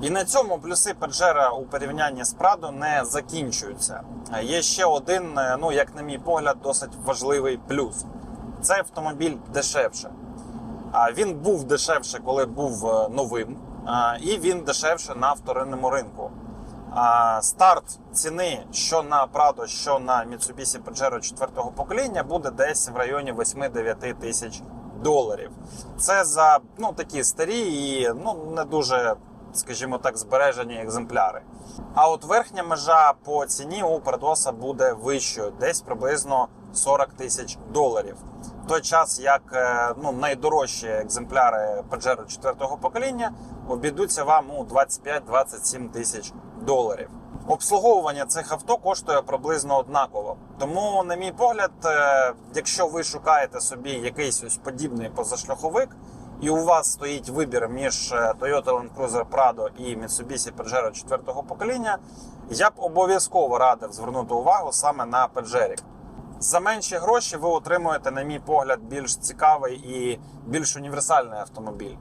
І на цьому плюси Pajero у порівнянні з Prado не закінчуються. Є ще один, е, ну як на мій погляд, досить важливий плюс. Цей автомобіль дешевше. Він був дешевше, коли був е, новим, і він дешевше на вторинному ринку. Старт ціни що на Prado, що на Mitsubishi Pajero 4 покоління буде десь в районі 8-9 тисяч доларів. Це за ну, такі старі і ну, не дуже, скажімо так, збережені екземпляри. А от верхня межа по ціні у Прадоса буде вищою, десь приблизно 40 тисяч доларів. В той час як е, ну, найдорожчі екземпляри Pajero 4-го покоління обійдуться вам у 25-27 тисяч доларів. Обслуговування цих авто коштує приблизно однаково. Тому, на мій погляд, е, якщо ви шукаєте собі якийсь ось подібний позашляховик, і у вас стоїть вибір між е, Toyota Land Cruiser Prado і Mitsubishi Pajero 4 покоління, я б обов'язково радив звернути увагу саме на Pajero. За менші гроші ви отримуєте, на мій погляд, більш цікавий і більш універсальний автомобіль.